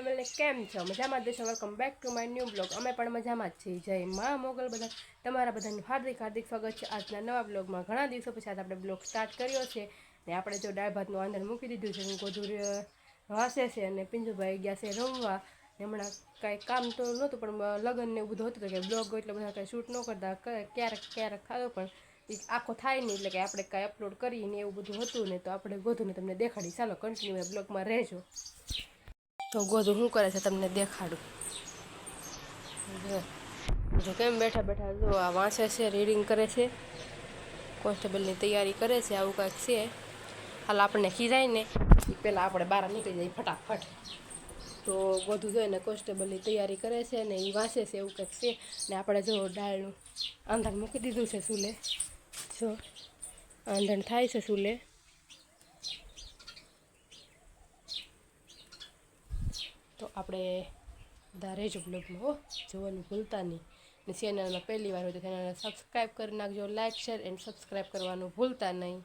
Family કેમ છો? મજામાં દેશો welcome back to my new blog અમે પણ મજામાં જ છીએ. જય મા મોગલ બધા તમારા બધાનું હાર્દિક હાર્દિક સ્વાગત છે આજના નવા બ્લોગમાં ઘણા દિવસો પછી આજે આપણે બ્લોગ સ્ટાર્ટ કર્યો છે. ને આપણે જો દાળ ભાતનું આંધણ મૂકી દીધું છે ગોધુર વાસે છે અને પિંજુભાઈ ગયા છે રમવા. ને હમણાં કાંઈ કામ તો નહોતું, પણ લગ્ન ને એવું બધું હતું કે બ્લોગ એટલે બધા કાંઈ શૂટ ન કરતા. ક્યારેક ક્યારેક ખાતો પણ આખો થાય નહીં એટલે કે આપણે કાંઈ અપલોડ કરીને એવું બધું હતું ને, તો આપણે ગોધુને તમને દેખાડી. ચાલો કન્ટિન્યુ બ્લોગમાં રહેજો. તો ગોધું શું કરે છે તમને દેખાડું. જો કેમ બેઠા બેઠા જો આ વાંચે છે રીડિંગ કરે છે કોન્સ્ટેબલની તૈયારી કરે છે, આવું કાંઈક છે. હાલ આપણને ખીજાય ને એ પહેલાં આપણે બહાર નીકળી જાય ફટાફટ. તો બધું જોઈને કોન્સ્ટેબલની તૈયારી કરે છે ને એ વાંચે છે, એવું કંઈક છે. ને આપણે જો ડાળનું આંધણ મૂકી દીધું છે, સુલે. જો, આંધણ થાય છે, સુલે. આપણે બધા જ બ્લોગમાં જોવાનું ભૂલતા નહીં. ને ચેનલમાં પહેલી વાર હોય તો ચેનલને સબસ્ક્રાઈબ કરી નાખજો લાઇક શેર એન્ડ સબસ્ક્રાઈબ કરવાનું ભૂલતા નહીં.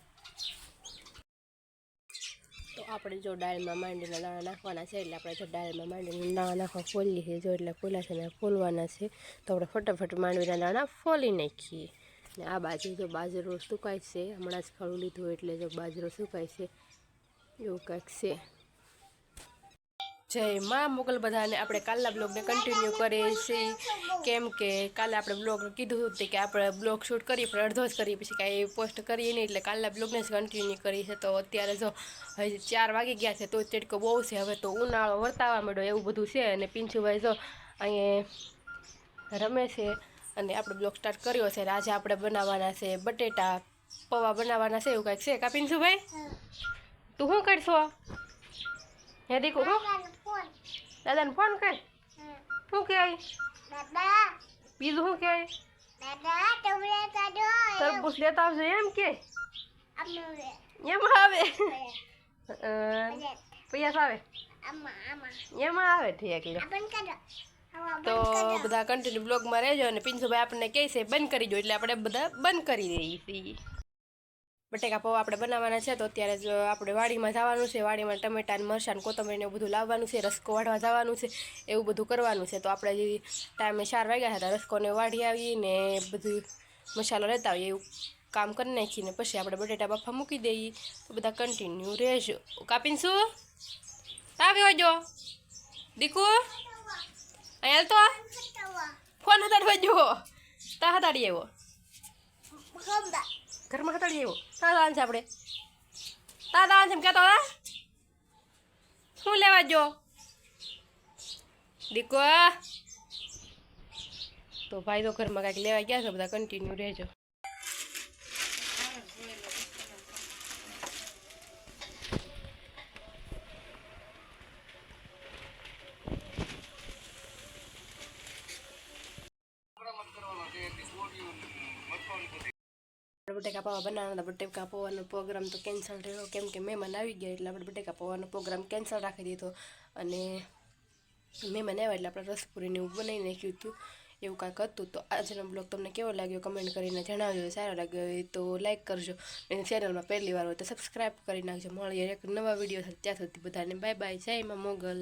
તો આપણે જો ડાળમાં માંડીના દાણા નાખવાના છે, એટલે આપણે જો ડાળમાં માંડીના દાણા નાખવા ફોલીએ છે, જો એટલે ફૂલા છે ને ફોલવાના છે, તો આપણે ફટાફટ માંડવીના દાણા ફોલી નાખીએ. ને આ બાજુ જો બાજરો સુકાય છે, હમણાં જ ખળું લીધું એટલે જો બાજરો સુકાય છે, એવું કંઈક છે. જય માં. મોગલ બધાને આપણે કાલના બ્લોગને કન્ટિન્યુ કરીએ છીએ. કેમ કે કાલે આપણે બ્લોગ કીધું હતું કે આપણે બ્લોગ શૂટ કરીએ પણ અડધો જ કરીએ પછી કાંઈ પોસ્ટ કરીએ નહીં એટલે કાલના બ્લોગને જ કન્ટિન્યુ કરી છે તો અત્યારે જો હજી ચાર વાગી ગયા છે તો ચટકો બહુ છે. હવે તો ઉનાળો વર્તાવા માંડ્યો એવું બધું છે અને પિંચુભાઈ જો અહીંયા રમે છે અને આપણે બ્લોગ સ્ટાર્ટ કર્યો છે. આજે આપણે બનાવવાના છે બટેટા પૌવા બનાવવાના છે એવું કાંઈક છે કા પિંચુભાઈ તું શું કરશો? હે દીકુ હું. દાદાને ફોન કર. શું કહે બીજું શું કહે તરબૂચ લેતા આવજો એમ કે. એમ આવે. પૈસા આવે. એમાં આવે ઠીક લે તો બધા કન્ટિન્યુ બ્લોગમાં રહેજો અને પિન્સુભાઈ આપણને કહે છે બંધ કરી દો, એટલે આપણે બધા બંધ કરી દઈએ છીએ. બટેકા પૌવા આપણે બનાવવાના છે તો અત્યારે જ આપણે વાડીમાં જવાનું છે વાડીમાં ટમેટા ને મરચાં કોથમરીને એવું બધું લાવવાનું છે રસકો વાઢવા જવાનું છે એવું બધું કરવાનું છે. તો આપણે જે ટાઈમે ચાર વાગ્યા હતા રસકોને વાઢી આવીને બધું મસાલો લેતા આવીએ એવું કામ કરી નાખીને પછી આપણે બટેટા બાફા મૂકી દઈએ તો બધા કન્ટિન્યુ રહેજો. કાપીને શું? આવ્યો જો દીકુ? અહીંયા તો? ફોન હતાડવા જો તા હતાડી આવ્યો. ઘરમાં હતાડી આવ્યો. તારા દાન છે આપણે. તારા દાન છે એમ કહેતો હતા શું લેવા જો દીકો તો ભાઈ તો ઘરમાં કાંઈક લેવા ગયા છે, બધા કન્ટિન્યુ રહેજો. બટેકા પાવા બનાવવાના બટેકા પૌવાનો પ્રોગ્રામ તો કેન્સલ થયો. કેમ કે મહેમાન આવી ગયા એટલે આપણે બટેકા પૌવાનો પ્રોગ્રામ કેન્સલ રાખી દીધો. અને મહેમાન આવ્યા એટલે આપણે રસપુરીને એવું બનાવી નાખ્યું હતું. એવું કાંઈક હતું. તો આજનો બ્લોગ તમને કેવો લાગ્યો? કમેન્ટ કરીને જણાવજો. સારો લાગ્યો હોય તો લાઈક કરજો. અને ચેનલમાં પહેલી વાર હોય તો સબસ્ક્રાઈબ કરી નાખજો. મળીએ એક નવા વીડિયો ત્યાં સુધી બધાને બાય બાય જય માં મોગલ.